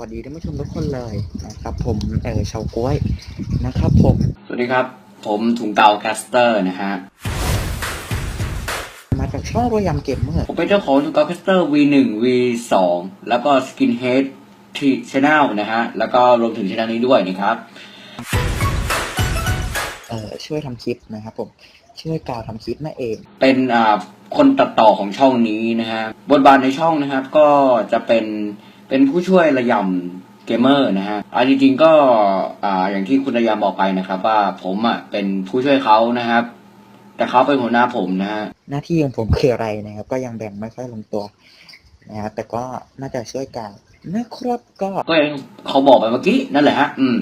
วัสดีท่านผู้ชมทุกคนเลยนะครับ ผมเออชาวกล้วยนะครับผม สวัสดีครับ ผมถุงเตาแคสเตอร์นะฮะมาจากช่องรวยยำเกมเมอร์ผมเป็นเจ้าของถุงเตาแคสเตอร์ V1 V2 แล้วก็ Skinhead T Channel นะฮะ แล้วก็รวมถึงช่องนี้ด้วยนะครับเออช่วยทำคลิปนะครับผมช่วยกล่าวทำคลิปนั่นเอง เป็นอ่าคนตัดต่อของช่องนี้นะฮะบทบาทในช่องนะครับก็จะเป็น เป็นผู้ช่วยระยำเกมเมอร์นะฮะอ่าจริงๆก็อ่าอย่างที่คุณระยำบอกไปนะครับ ว่าผมอะเป็นผู้ช่วยเขานะครับ แต่เขาเป็นหัวหน้าผมนะฮะหน้าที่ของผมคืออะไรนะครับ ก็ยังแบ่งไม่ค่อยลงตัวนะครับแต่ก็น่าจะช่วยกล่าวนะครับก็ก็อย่างเขาบอกไปเมื่อกี้นั่นแหละฮะอืม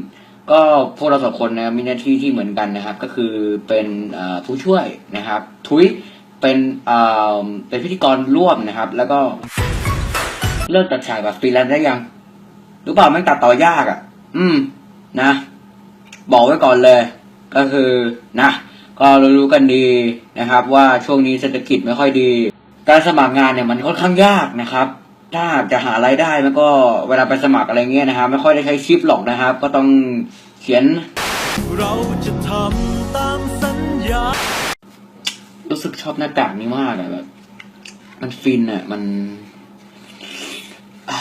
ก็พวกเราสองคนนะมีหน้าที่ที่เหมือนกันนะครับ ก็คือเป็นเอ่อผู้ช่วยนะครับ ทุยเป็นเอ่อเป็นพิธีกรร่วมนะครับ แล้วก็ เลิกตัดฉากแบบฟรีแลนซ์ได้ยังรู้เปล่าม่งตัดต่อยากอะ่ะ อืม นะ บอกไว้ก่อนเลย ก็คือนะก็รู้กันดีนะครับ ว่าช่วงนี้เศรษฐกิจไม่ค่อยดี การสมัครงานเนี่ยมันค่อนข้างยากนะครับ ถ้าจะหารายได้มันก็เวลาไปสมัครอะไรเงี้ยนะครับ ไม่ค่อยได้ใช้ชิปหรอกนะครับ ก็ต้องเขียน เราจะทำตามสัญญา รู้สึกชอบหน้ากากนี้มากอะแบบ มันฟินอะมัน อ่า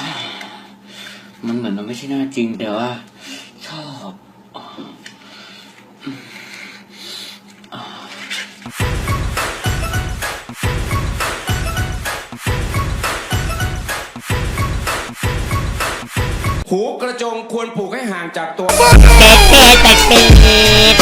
มันเหมือนมันไม่ใช่หน้าจริง แต่ว่า ชอบอ่าหูกระจงควรผูกให้ห่างจากตัวเด็ดเด็ดเด็ด